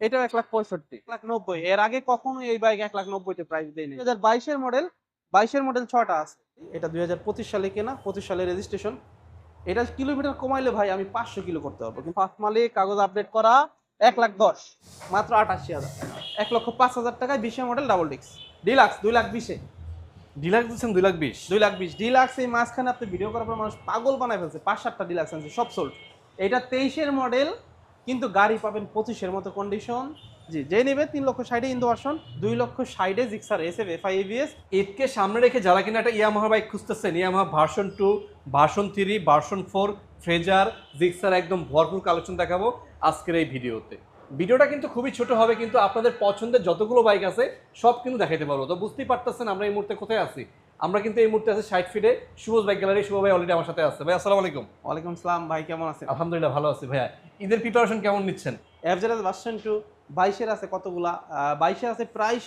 এটাও এক লাখ পঁয়ষট্টি। এক লাখ নব্বই। এর আগে কখনো এই বাইক এক লাখ নব্বইতে প্রাইস দেয়নি। দুই হাজার বাইশের মডেল বাইশের মডেল ছটা আছে। এটা দুই হাজার পঁচিশ সালে কেনা পঁচিশ সালে রেজিস্ট্রেশন এটা কিলোমিটার কমাইলে ভাই আমি পাঁচশো কিলো করতে পারব। কিন্তু ফার্স্ট মালিক কাগজ আপডেট করা এক লাখ দশ মাত্র আটাশি হাজার এক লক্ষ পাঁচ হাজার টাকায় বিশে মডেল ডাবল ডিক্স ডিলাক্স দুই লাখ বিশে। ডিলাক্স দিচ্ছেন দুই লাখ বিশ? দুই লাখ বিশ। ডিলাক্স এই মাঝখানে আপনি ভিডিও করার পর মানুষ পাগল বানায় ফেলছে। পাঁচ সাতটা ডিলাক্স আনছে সব সোল্ড এটা তেইশের মডেল কিন্তু গাড়ি পাবেন পঁচিশের মতো কন্ডিশন জি যে নেবে তিন লক্ষ ষাটে ইন্দো আসন, দুই লক্ষ ষাটে Gixxer S F FI ABS ঈদকে সামনে রেখে যারা কিনা একটা ইয়ামাহা বাইক খুঁজতেছেন Yamaha version two version three version four Fazer Gixxer একদম ভরপুর কালেকশন দেখাবো আজকের এই ভিডিওতে। ভিডিওটা কিন্তু খুবই ছোট হবে, কিন্তু আপনাদের পছন্দের যতগুলো বাইক আছে, সব কিন্তু দেখাইতে পারব। তো বুঝতেই পারতেছেন আমরা এই মুহূর্তে কোথায় আছি। আমরা কিন্তু এই মুহূর্তে আছি ষাট ফিটে শুভ বাইক গ্যালারি শুভ ভাই অলরেডি আমার সাথে আছে। ভাই আসসালামু আলাইকুম। ওয়ালাইকুম সালাম ভাই কেমন আছেন? আলহামদুলিল্লাহ ভালো আছি ভাইয়া। ঈদের প্রিপারেশন কেমন নিচ্ছেন? অ্যাভারেজ ভার্সন টু বাইশের আছে কতগুলা? বাইশের আছে প্রায়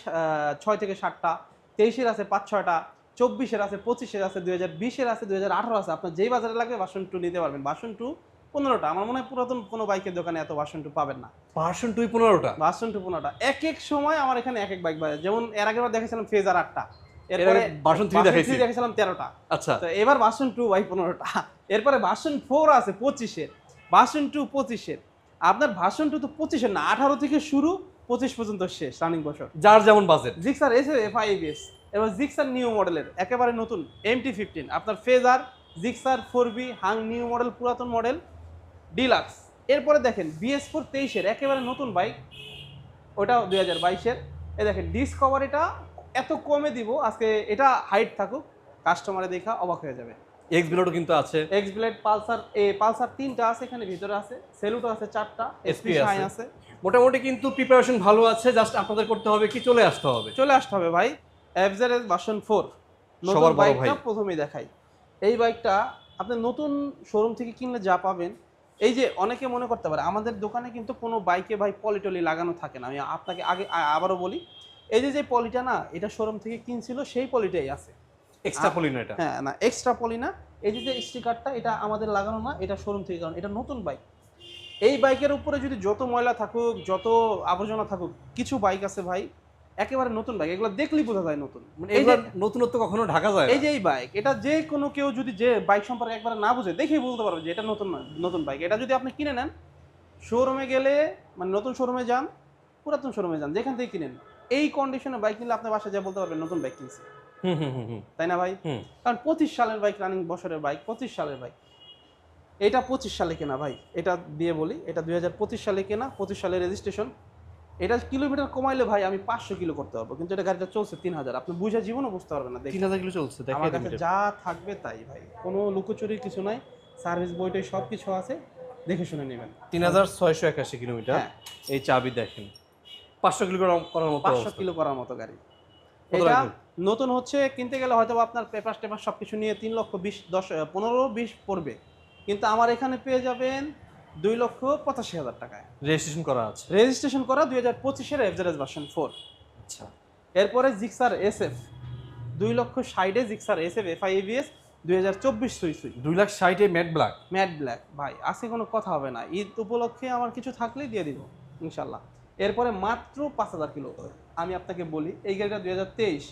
ছয় থেকে সাতটা তেইশের আছে পাঁচ ছয়টা চব্বিশের আছে পঁচিশের আছে দুই হাজার বিশের আছে দুই হাজার আঠারো আছে। আপনার যেই বাজারে লাগবে ভার্সন টু নিতে পারবেন। ভার্সন টু পনেরোটা। আমার মনে হয় পুরাতন কোনো বাইকের দোকানে এত ভার্সন টু পাবেন না। ভার্সন টুই পনেরোটা? ভার্সন টু পনেরোটা। এক এক সময় আমার এখানে এক এক বাইক যেমন এর আগের বার দেখেছিলাম ফেজার আটটা। এরপরে দেখাইছি। দেখেছিলাম তেরোটা। আচ্ছা। তো এবার ভার্সন টু বাই পনেরোটা। এরপরে ভার্সন ফোর আছে পঁচিশের। ভার্সন টু পঁচিশের। আপনার ভার্সন টু তো পঁচিশের না আঠারো থেকে শুরু পঁচিশ পর্যন্ত শেষ রানিং বছর। যার যেমন বাজেট জিক্সার এসে এফ আই এবিএস এবার জিক্সার নিউ মডেলের একেবারে নতুন এমটি ফিফটিন আপনার ফেজার জিক্সার ফোর বি হাং নিউ মডেল পুরাতন মডেল ডিলাক্স এরপরে দেখেন বিএস ফোর তেইশের একেবারে নতুন বাইক ওটাও দুই হাজার বাইশের। এ দেখেন ডিসকভার এটা এত কমে দিব আজকে এটা হাইট থাকুক কাস্টমারে দেখা অবাক হয়ে যাবে। এক্স বিলোডও কিন্তু আছে। এক্স ব্লেড পালসার এ পালসার তিনটা আছে এখানে ভিতরে আছে সেলুটো আছে চারটা এসপি আছে। আছে। মোটামুটি কিন্তু প্রিপারেশন ভালো আছে জাস্ট আপনাদের করতে হবে কি চলে আসতে হবে। চলে আসতে হবে ভাই এফজেড ভার্সন ফোর নতুন বাইকটা। প্রথমেই দেখাই। এই বাইকটা আপনি নতুন শোরুম থেকে কিনলে যা পাবেন এই যে অনেকে মনে করতে পারে আমাদের দোকানে কিন্তু কোনো বাইকে ভাই পলিটলি লাগানো থাকে না। আমি আপনাকে আগে আবারও বলি এই যে যে পলিটা না এটা শোরুম থেকে কিনছিল সেই পলিটাই আছে। এক্সট্রা পলিনো এটা? হ্যাঁ না এক্সট্রা পলি না। এই যে যে স্টিকারটা এটা আমাদের লাগানো না এটা শোরুম থেকে কারণ এটা নতুন বাইক এই বাইকের উপরে যদি যত ময়লা থাকুক যত আবর্জনা থাকুক কিছু বাইক আছে ভাই একেবারে নতুন বাইক এগুলো দেখলেই বোঝা যায় নতুন। মানে এই যে নতুনত্ব কখনো ঢাকা যায় এই না। যে এই বাইক এটা যে কোনো কেউ যদি যে বাইক সম্পর্কে একবার না বুঝে দেখেই বলতে পারবে যে এটা নতুন নতুন বাইক এটা যদি আপনি কিনে নেন শোরুমে গেলে মানে নতুন শোরুমে যান পুরাতন শোরুমে যান যেখান থেকে কিনেন এই কন্ডিশনে বাইক কিনলে আপনার বাসায় যা বলতে পারবেন নতুন বাইক কিনছি। তাই না ভাই? কারণ পঁচিশ সালের বাইক রানিং বছরের বাইক পঁচিশ সালের বাইক এটা পঁচিশ সালে কেনা ভাই। এটা দিয়ে বলি এটা দুই হাজার পঁচিশ সালে কেনা পঁচিশ সালে রেজিস্ট্রেশন এটা কিলোমিটার কমাইলে ভাই আমি পাঁচশো কিলো করতে পারব কিন্তু এটা গাড়িটা চলছে তিন হাজার। আপনি বুঝে জীবনও বুঝতে পারবেন না তিন হাজার কিলো চলছে আমার কাছে যা থাকবে তাই ভাই। কোনো লুকোচুরির কিছু নাই সার্ভিস বইটাই সব কিছু আছে দেখে শুনে নেবেন। তিন হাজার ছয়শো একাশি কিলোমিটার হ্যাঁ। এই চাবি দেখেন। পাঁচশো কিলো করা- করার মতো পাঁচশো কিলো করার মতো গাড়ি। এটা নতুন হচ্ছে কিনতে গেলে হয়তো আপনার পেপার টেপার সব কিছু নিয়ে তিন লক্ষ বিশ দশ পনেরো বিশ পড়বে। কিন্তু আমার এখানে পেয়ে যাবেন দুই লক্ষ পঁচাশি হাজার টাকায়। রেজিস্ট্রেশন করা আছে। রেজিস্ট্রেশন করা দুই হাজার পঁচিশের এফজারেজ ভার্সন ফোর আচ্ছা। এরপরে জিক্সার এস এফ দুই লক্ষ ষাটে Gixxer S F FI ABS দুই হাজার চব্বিশ সুই সুই দুই লাখ ষাটে ম্যাট ব্ল্যাক ম্যাট ব্ল্যাক ভাই আজকে কোনো কথা হবে না। ঈদ উপলক্ষে আমার কিছু থাকলেই দিয়ে দিব ইনশাল্লাহ। এরপরে মাত্র পাঁচ হাজার কিলো আমি আপনাকে বলি এই গাড়িটা দুই হাজার তেইশ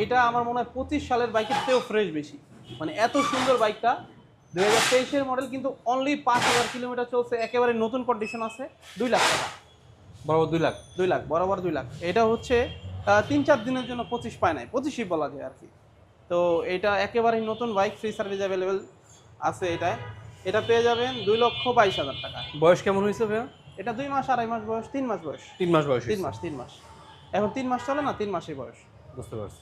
এইটা আমার মনে হয় পঁচিশ সালের বাইকের চেয়েও ফ্রেশ বেশি। মানে এত সুন্দর বাইকটা দুই হাজার তেইশের মডেল কিন্তু অনলি পাঁচ হাজার কিলোমিটার চলছে একেবারে নতুন কন্ডিশন আছে দুই লাখ টাকা। বরাবর দুই লাখ। দুই লাখ বরাবর দুই লাখ। এটা হচ্ছে তিন চার দিনের জন্য পঁচিশ পায় নাই পঁচিশই বলা যায় আর কি। তো এটা একেবারেই নতুন বাইক ফ্রি সার্ভিস অ্যাভেলেবেল আছে এটায়। এটা পেয়ে যাবেন দুই লক্ষ বাইশ হাজার টাকা। বয়স কেমন হয়েছে ভাইয়া? এটা দুই মাস আড়াই মাস বয়স তিন মাস বয়স। তিন মাস বয়স তিন মাস তিন মাস। এখন তিন মাস চলে না? তিন মাসের বয়স। বুঝতে পারছি।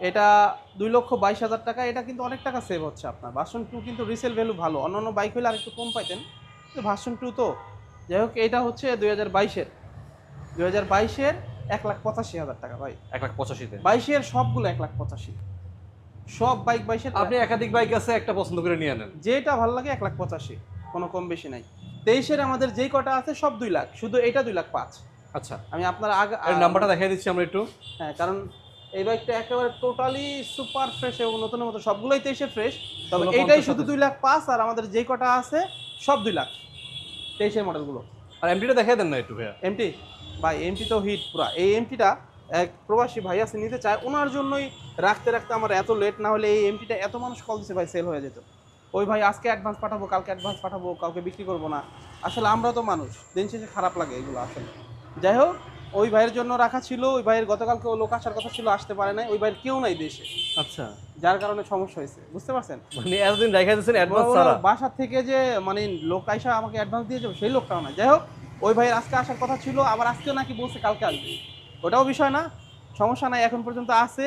এটা দুই লক্ষ বাইশ হাজার টাকা এটা কিন্তু অনেক টাকা সেভ হচ্ছে আপনার। ভার্সন টু কিন্তু রিসেল ভ্যালু ভালো। অন্যান্য বাইক হলে আরেকটু কম পাইতেন। কিন্তু ভার্সন টু তো যাই হোক এটা হচ্ছে দুই হাজার বাইশের। দুই হাজার বাইশের এক লাখ পঁচাশি হাজার টাকা ভাই। এক লাখ পঁচাশিতে? বাইশের সবগুলো এক লাখ পঁচাশি। সব বাইক বাইশের আপনি একাধিক বাইক আছে একটা পছন্দ করে নিয়ে নেন। যেটা ভালো লাগে এক লাখ পঁচাশি। কোনো কম বেশি নাই। তেইশের আমাদের যেই কটা আছে সব দুই লাখ। শুধু এটা দুই লাখ পাঁচ। আচ্ছা। আমি আপনার আগে নাম্বারটা দেখাই দিচ্ছি আমরা একটু। হ্যাঁ কারণ এই বাইকটা একেবারে টোটালি সুপার ফ্রেশ এবং নতুনের মতো। সবগুলোই তেইশে ফ্রেশ তবে এইটাই শুধু দুই লাখ পাঁচ আর আমাদের যেই কটা আছে সব দুই লাখ। তেইশের মডেলগুলো আর এমটিটা দেখাই দেন না একটু ভাইয়া। এমটি ভাই এমটি তো হিট পুরা। এই এমটিটা এক প্রবাসী ভাই আছে নিতে চায়। ওনার জন্যই রাখতে রাখতে আমার এত লেট না হলে এই এমটিটা এত মানুষ কল দিচ্ছে ভাই সেল হয়ে যেত। ওই ভাই আজকে অ্যাডভান্স পাঠাবো কালকে অ্যাডভান্স পাঠাবো কাউকে বিক্রি করব না। আসলে আমরা তো মানুষ দিন শেষে খারাপ লাগে এগুলো আসলে। যাই হোক ওই ভাইয়ের জন্য রাখা ছিল ওই ভাইয়ের গতকালকে ও লোক আসার কথা ছিল আসতে পারে নাই ওই ভাইয়ের কেউ নাই দেশে। আচ্ছা। যার কারণে সমস্যা হয়েছে বুঝতে পারছেন? মানে এতদিন রেখে দিয়েছেন অ্যাডভান্স ছাড়া। বাসার থেকে যে মানে লোক আইসা আমাকে অ্যাডভান্স দিয়ে যাবে সেই লোকটাও না যাই হোক ওই ভাইয়ের আজকে আসার কথা ছিল আবার আজকেও নাকি বলছে কালকে আসবে। ওটাও বিষয় না সমস্যা নাই এখন পর্যন্ত আছে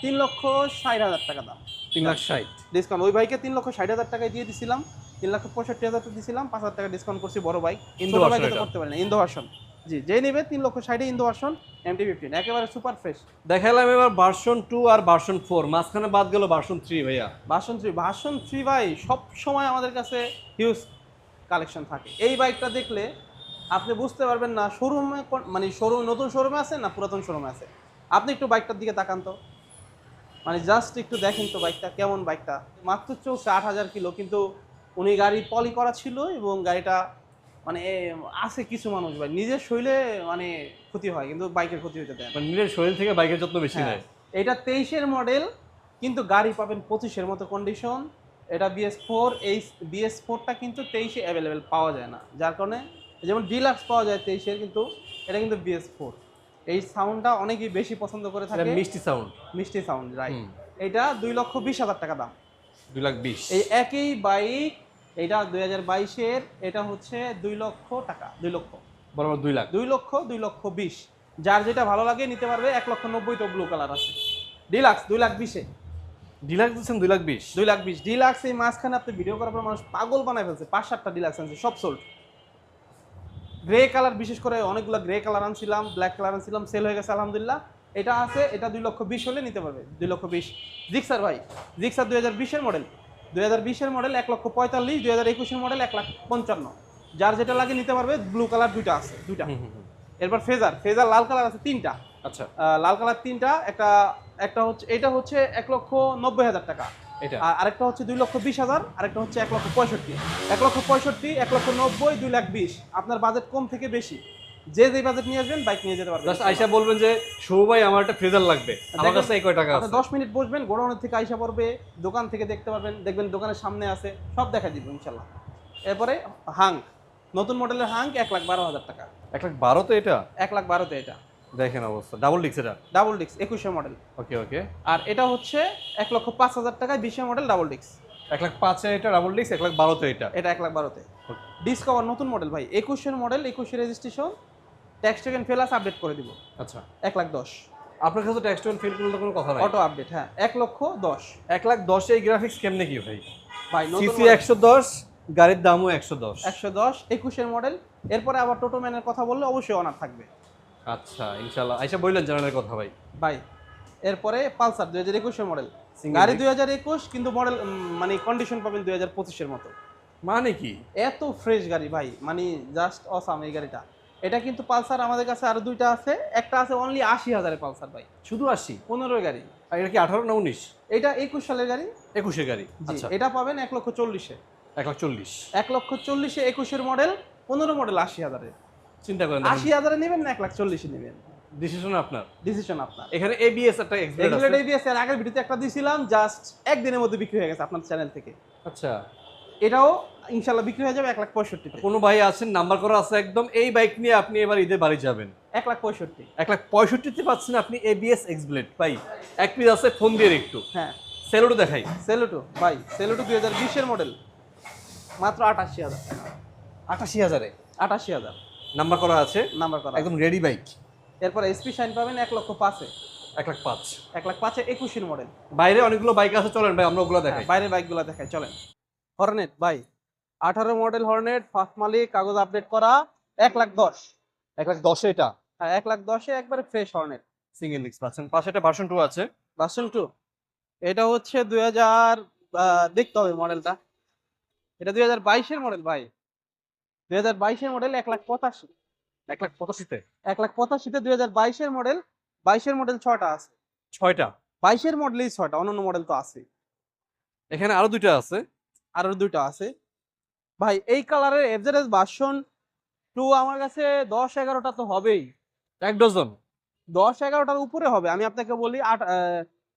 তিন লক্ষ ষাট হাজার টাকা দাম। তিন লাখ ষাট। ডিসকাউন্ট ওই বাইকে তিন লক্ষ ষাট হাজার টাকায় দিয়ে দিছিলাম তিন লক্ষ পঁয়ষট্টি হাজার দিছিলাম পাঁচ হাজার টাকা ডিসকাউন্ট করছি বড় বাইক তো করতে ইন্দো ভার্সন জি নেবে তিন লক্ষ ষাটে ইন্দো ভার্সন এমটি ফিফটিন একেবারে সুপার ফ্রেশ দেখালাম এবার ভার্সন টু আর ভার্সন ফোর মাঝখানে বাদ গেল ভার্সন থ্রি ভাইয়া। ভার্সন থ্রি ভার্সন থ্রি ভাই সব সময় আমাদের কাছে হিউজ কালেকশন থাকে। এই বাইকটা দেখলে আপনি বুঝতে পারবেন না শোরুমে মানে শোরুম নতুন শোরুমে আছে না পুরাতন শোরুমে আছে? আপনি একটু বাইকটার দিকে তাকান তো। মানে জাস্ট একটু দেখেন তো বাইকটা কেমন বাইকটা মাত্র চলছে আট হাজার কিলো কিন্তু উনি গাড়ি পলি করা ছিল এবং গাড়িটা মানে আছে কিছু মানুষ ভাই। নিজের শরীরে মানে ক্ষতি হয় কিন্তু বাইকের ক্ষতি হতে দেয় মানে নিজের শরীর থেকে বাইকের যত্ন বেশি হ্যাঁ। নেয়। এটা তেইশের মডেল কিন্তু গাড়ি পাবেন পঁচিশের মতো কন্ডিশন এটা বিএস ফোর এই বিএস ফোরটা কিন্তু তেইশে অ্যাভেলেবেল পাওয়া যায় না। যার কারণে যেমন ডিলাক্স পাওয়া যায় তেইশের কিন্তু এটা কিন্তু বিএস ফোর এই সাউন্ডটা অনেকেই বেশি পছন্দ করে থাকে। মিষ্টি সাউন্ড মিষ্টি সাউন্ড রাইট এটা দুই লক্ষ বিশ হাজার টাকা দাম। দুই লাখ বিশ। এই একই বাইক এটা দুই হাজার বাইশের এটা হচ্ছে দুই লক্ষ টাকা দুই লক্ষ। বরাবর দুই লাখ। দুই লক্ষ দুই লক্ষ বিশ। যার যেটা ভালো লাগে নিতে পারবে এক লক্ষ নব্বই তো ব্লু কালার আছে। ডিলাক্স দুই লাখ বিশে। ডিলাক্স দিচ্ছেন দুই লাখ বিশ? দুই লাখ বিশ। ডিলাক্স এই মাঝখানে আপনি ভিডিও করার পর মানুষ পাগল বানায় ফেলছে। পাঁচ সাতটা ডিলাক্স আনছে সব সোল্ড গ্রে কালার বিশেষ করে অনেকগুলো গ্রে কালার আনছিলাম ব্ল্যাক কালার আনছিলাম সেল হয়ে গেছে আলহামদুলিল্লাহ। এটা আছে এটা দুই লক্ষ বিশ হলে নিতে পারবে দুই লক্ষ বিশ। জিক্সার ভাই জিক্সার দুই হাজার বিশের মডেল দুই হাজার বিশের মডেল এক লক্ষ পঁয়তাল্লিশ দুই হাজার একুশের মডেল এক লাখ পঞ্চান্ন। যার যেটা লাগে নিতে পারবে ব্লু কালার দুইটা আছে দুইটা। এরপর ফেজার ফেজার লাল কালার আছে তিনটা। আচ্ছা। লাল কালার তিনটা একটা একটা হচ্ছে এটা হচ্ছে এক লক্ষ নব্বই হাজার টাকা। এটা। আরেকটা হচ্ছে দুই লক্ষ বিশ হাজার আরেকটা হচ্ছে এক লক্ষ পঁয়ষট্টি। এক লক্ষ পঁয়ষট্টি এক লক্ষ নব্বই দুই লাখ বিশ। আপনার বাজেট কম থেকে বেশি। যে যে বাজেট নিয়ে আসবেন বাইক নিয়ে যেতে পারবেন। জাস্ট আইসা বলবেন যে শুভ ভাই আমার একটা ফ্রেজার লাগবে। আমার কাছে এই কয় টাকা আছে? দশ মিনিট বসবেন গোডাউনের থেকে আইসা পড়বে দোকান থেকে দেখতে পারবেন দেখবেন দোকানের সামনে আছে সব দেখা দিব ইনশাল্লাহ। এরপরে হাং নতুন মডেলের হাং এক লাখ বারো হাজার টাকা। এক লাখ বারো তো এটা? এক লাখ বারোতে এটা। দেখেন অবস্থা। ডাবল ডিক্স এটা? ডাবল ডিক্স একুশে মডেল ওকে ওকে আর এটা হচ্ছে এক লক্ষ পাঁচ হাজার টাকায় বিশে মডেল ডাবল ডিক্স এক লাখ পাঁচে এটা ডাবল ডিক্স এক লাখ বারোতে এটা? এটা এক লাখ বারোতে। ডিসকভার নতুন মডেল ভাই একুশের মডেল একুশে রেজিস্ট্রেশন ট্যাক্স টেকেন ফেলাস আপডেট করে দিব। আচ্ছা। এক লাখ দশ। আপনার কাছে ট্যাক্স টোয়েন ফিল করলে কোনো কথা নাই। অটো আপডেট হ্যাঁ এক লক্ষ দশ। এক লাখ দশে এই গ্রাফিক্স কেমনে কি ভাই ভাই সিসি একশো দশ গাড়ির দামও একশো দশ। একশো দশ একুশের মডেল এরপরে আবার টোটো ম্যানের কথা বললে অবশ্যই অনার থাকবে। আচ্ছা ইনশাল্লাহ আইসা বললেন জানানোর কথা ভাই। ভাই এরপরে পালসার দুই হাজার একুশের মডেল গাড়ি? দুই হাজার একুশ কিন্তু মডেল মানে কন্ডিশন পাবেন দুই হাজার পঁচিশের মতো। মানে কি? এত ফ্রেশ গাড়ি ভাই মানে জাস্ট অসাম এই গাড়িটা। এটা কিন্তু পালসার আমাদের কাছে আরও দুইটা আছে। একটা আছে অনলি আশি হাজারে পালসার ভাই। শুধু আশি? পনেরো গাড়ি। আর এটা কি আঠারো না উনিশ? এটা একুশ সালের গাড়ি। একুশে গাড়ি। আচ্ছা। এটা পাবেন এক লক্ষ চল্লিশে। এক লাখ চল্লিশ। এক লক্ষ চল্লিশে একুশের মডেল পনেরো মডেল আশি হাজারে চিন্তা করেন আশি হাজারে নেবেন না এক লাখ চল্লিশে নেবেন। ডিসিশন আপনার। ডিসিশন আপনার। এখানে এবিএস একটা এক্সপ্লেন রেগুলেট এবিএস এর আগের ভিডিওতে একটা দিছিলাম জাস্ট একদিনের মধ্যে বিক্রি হয়ে গেছে আপনার চ্যানেল থেকে। আচ্ছা। এটাও ইনশাল্লাহ বিক্রি হয়ে যাবে এক লাখ পঁয়ষট্টিতে কোনো ভাই আছেন নাম্বার করা আছে একদম এই বাইক নিয়ে আপনি এবার ঈদে বাড়ি যাবেন। এক লাখ পঁয়ষট্টি। এক লাখ পঁয়ষট্টিতে পাচ্ছেন আপনি এবিএস এক্সব্লেড ভাই এক পিস আছে ফোন দিয়ে একটু। হ্যাঁ। সেলোটো দেখাই। সেলুটো ভাই সেলুটো দুই হাজার বিশের মডেল মাত্র আটাশি হাজার। আটাশি হাজারে? আটাশি হাজার। নাম্বার করা আছে? নাম্বার করা একদম রেডি বাইক এরপর এসপি শাইন পাবেন এক লক্ষ পাঁচে এক লাখ পাঁচ। এক লাখ পাঁচে একুশের মডেল বাইরে অনেকগুলো বাইক আছে চলেন ভাই আমরা ওগুলো দেখাই। বাইরের বাইকগুলো দেখাই চলেন। হর্নেট ভাই আঠারো মডেল হর্নেট ফার্স্ট মালিক কাগজ আপডেট করা এক লাখ দশ। এক লাখ দশে এটা? হ্যাঁ এক লাখ দশে একবারে ফ্রেশ হর্নেট সিঙ্গেল ডিস্ক পাচ্ছেন। পাশে একটা ভার্সন টু আছে। ভার্সন টু এটা হচ্ছে দুই হাজার দেখতে হবে মডেলটা এটা দুই হাজার বাইশের মডেল ভাই। দুই হাজার বাইশের মডেল এক লাখ পঁচাশি। এক লাখ পঁচাশিতে? এক লাখ পঁচাশিতে দুই হাজার বাইশের মডেল বাইশের মডেল ছটা আছে। ছয়টা? বাইশের মডেলই ছটা অন্যান্য মডেল তো আছে এখানে আরও দুইটা আছে। আরও দুইটা আছে। ভাই এই কালারের এভারেজ ভার্সন টু আমার কাছে দশ এগারোটা তো হবেই। এক ডজন দশ এগারোটার উপরে হবে। আমি আপনাকে বলি আট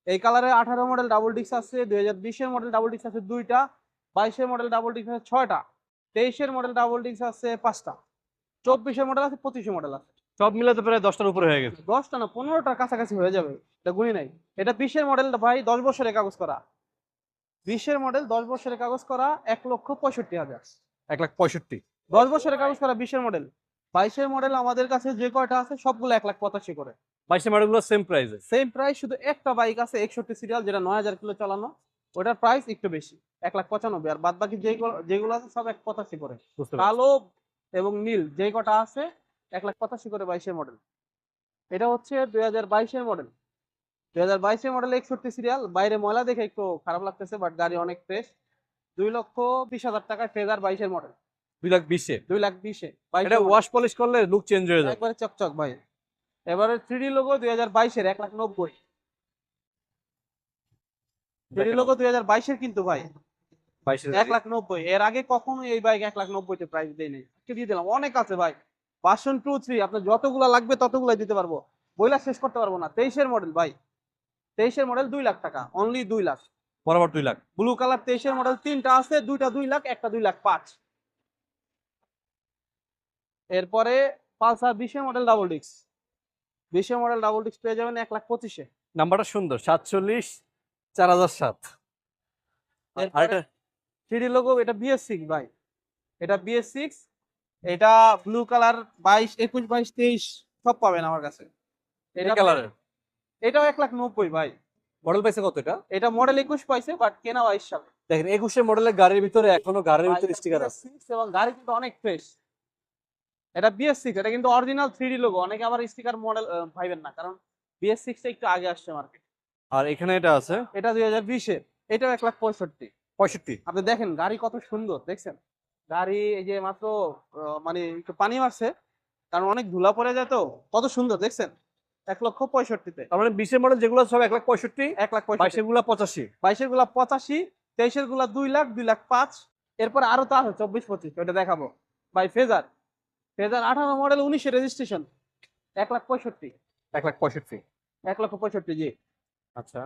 এই কালারে আঠারো মডেল ডাবল ডিক্স আছে দুই হাজার বিশের মডেল ডাবল ডিক্স আছে দুইটা বাইশের মডেল ডাবল ডিক্স আছে ছয়টা। তেইশের মডেল ডাবল ডিক্স আছে পাঁচটা। চব্বিশের মডেল আছে পঁচিশের মডেল আছে। সব মিলে তো প্রায় দশটার উপরে হয়ে গেছে। দশটা না পনেরোটার কাছাকাছি হয়ে যাবে। এটা গুনি নাই। এটা বিশের মডেল ভাই দশ বছরের কাগজ করা। বিশের মডেল দশ বছরের কাগজ করা এক লক্ষ পঁয়ষট্টি হাজার। এক লাখ পঁয়ষট্টি। দশ বছরের কাগজ করা বিশের মডেল বাইশের মডেল আমাদের কাছে যে কয়টা আছে সবগুলো এক লাখ পঁচাশি করে। বাইশের মডেলগুলো সেম প্রাইসে সেম প্রাইস শুধু একটা বাইক আছে একষট্টি সিরিয়াল যেটা নয় হাজার কিলো চালানো। ওটার প্রাইস একটু বেশি এক লাখ পঁচানব্বই আর বাদ বাকি যেগুলো যেগুলো আছে সব এক পঁচাশি করে। কালো এবং নীল যে কটা আছে এক লাখ পঁচাশি করে বাইশের মডেল এটা হচ্ছে দুই হাজার বাইশের মডেল দুই হাজার বাইশের মডেল একষট্টি সিরিয়াল বাইরে ময়লা দেখে একটু খারাপ লাগতেছে বাট গাড়ি অনেক ফ্রেশ দুই লক্ষ বিশ হাজার টাকায় ফেজার বাইশের মডেল দুই লাখ বিশে? দুই লাখ বিশে। এটা ওয়াশ পলিশ করলে লুক চেঞ্জ হয়ে যাবে। একবারে চকচক ভাই। এবারে থ্রি ডি লোগো দুই হাজার বাইশের এক লাখ নব্বই। থ্রি লোগো দুই হাজার বাইশের কিন্তু ভাই। বাইশের এক লাখ নব্বই। এর আগে কখনো এই বাইক এক লাখ নব্বইতে প্রাইস দেয় নাই। আজকে দিয়ে দিলাম। অনেক আছে ভাই। পার্সন টু থ্রি আপনার যতগুলা লাগবে ততগুলাই দিতে পারব। বইলা শেষ করতে পারব না। তেইশের মডেল ভাই। তেইশের মডেল দুই লাখ টাকা। অনলি দুই লাখ। বরাবর দুই লাখ। ব্লু কালার তেইশের মডেল তিনটা আছে। দুইটা দুই লাখ একটা দুই লাখ পাঁচ। এরপরে পালসার বিশের মডেল ডাবল ডিক্স বিশের মডেল ডাবল ডিক্স পেয়ে যাবেন এক লাখ পঁচিশে। নাম্বারটা সুন্দর। সাতচল্লিশ চার হাজার সাত। থ্রি লোগো এটা বিএস সিক্স ভাই। এটা বিএস সিক্স এটা ব্লু কালার বাইশ একুশ বাইশ তেইশ সব পাবেন আমার কাছে। এটা কালারের এটাও এক লাখ নব্বই ভাই। মডেল পাইছে কত এটা? এটা মডেল একুশ পাইছে বাট কেনা বাইশ সালে। দেখেন মডেলের গাড়ির ভিতরে এখনও গাড়ির ভিতরে স্টিকার আছে। এবং গাড়ি কিন্তু অনেক ফ্রেশ এটা বিএস সিক্স এটা কিন্তু অরিজিনাল থ্রি ডি লোগো অনেকে আবার স্টিকার মডেল না কারণ বিএস সিক্সটা একটু আগে আসছে মার্কেট আর এখানে এটা আছে? এটা দুই হাজার বিশে। এটাও এক লাখ পঁয়ষট্টি। পঁয়ষট্টি? আপনি দেখেন গাড়ি কত সুন্দর দেখছেন? গাড়ি এই যে মাত্র মানে একটু পানি মারছে কারণ অনেক ধুলা পড়ে যায় তো কত সুন্দর দেখছেন? এক লক্ষ পঁয়ষট্টিতে। তার মানে বিশের মডেল যেগুলো সব এক লাখ পঁয়ষট্টি? এক লাখ বাইশেরগুলা পঁচাশি। বাইশেরগুলা পঁচাশি তেইশেরগুলা দুই লাখ দুই লাখ পাঁচ। এরপর আরও তো আছে চব্বিশ পঁচিশ ওটা দেখাবো। By Fazer. ফেজার আঠারো মডেল উনিশে রেজিস্ট্রেশন এক লাখ পঁয়ষট্টি। এক লাখ পঁয়ষট্টি। এক লক্ষ পঁয়ষট্টি জি। আচ্ছা।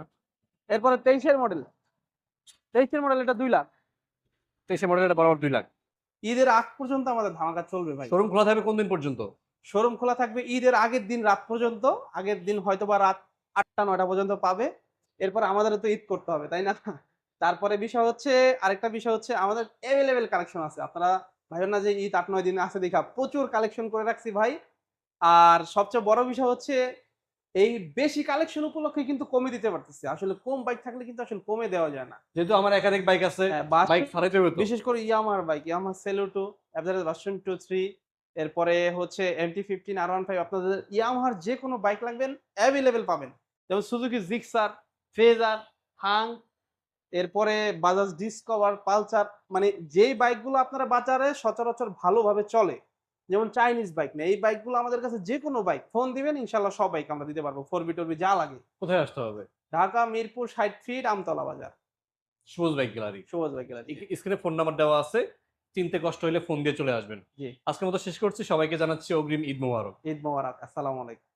এরপরে তেইশের মডেল তেইশের মডেল এটা দুই লাখ। তেইশে মডেল এটা বরাবর দুই লাখ। ঈদের আগ পর্যন্ত আমাদের ধামাকা চলবে ভাই। শোরুম খোলা থাকবে কোন দিন পর্যন্ত? শোরুম খোলা থাকবে ঈদের আগের দিন রাত পর্যন্ত। আগের দিন হয়তো বা রাত আটটা নয়টা পর্যন্ত পাবে। এরপর আমাদের তো ঈদ করতে হবে তাই না? তারপরে বিষয় হচ্ছে আরেকটা বিষয় হচ্ছে আমাদের অ্যাভেলেবেল কালেকশন আছে। আপনারা ভাইবেন না যে ঈদ আট নয় দিন আছে দেখা। প্রচুর কালেকশন করে রাখছি ভাই। আর সবচেয়ে বড় বিষয় হচ্ছে এই বেশি কালেকশন উপলক্ষে কিন্তু কমে দিতে পারতেছে। আসলে কম বাইক থাকলে কিন্তু আসলে কমে দেওয়া যায় না। যেহেতু আমার একাধিক বাইক আছে হ্যাঁ, বাইক হবে বিশেষ করে ইয়ামার বাইক ইয়ামার Cello two average version two three এরপরে হচ্ছে MT fifteen R one five আপনাদের ইয়ামাহার যে কোনো বাইক লাগবেন অ্যাভেলেবেল পাবেন। যেমন সুজুকি জিক্সার ফেজার হাং এরপরে বাজাজ ডিসকভার পালসার মানে যেই বাইকগুলো আপনারা বাজারে সচরাচর ভালোভাবে চলে যেমন চাইনিজ বাইক না এই বাইকগুলো আমাদের কাছে যে কোনো বাইক ফোন দিবেন ইনশাল্লাহ সব বাইক আমরা দিতে পারব। ফোর বি টোর যা লাগে। কোথায় আসতে হবে? ঢাকা মিরপুর ষাট ফিট আমতলা বাজার। Subaj bike gallery Subaj bike gallery. স্ক্রিনে ফোন নাম্বার দেওয়া আছে। চিনতে কষ্ট হলে ফোন দিয়ে চলে আসবেন। জি। আজকের মতো শেষ করছি। সবাইকে জানাচ্ছি অগ্রিম ঈদ মোবারক। ঈদ মোবারক। আসসালামু আলাইকুম।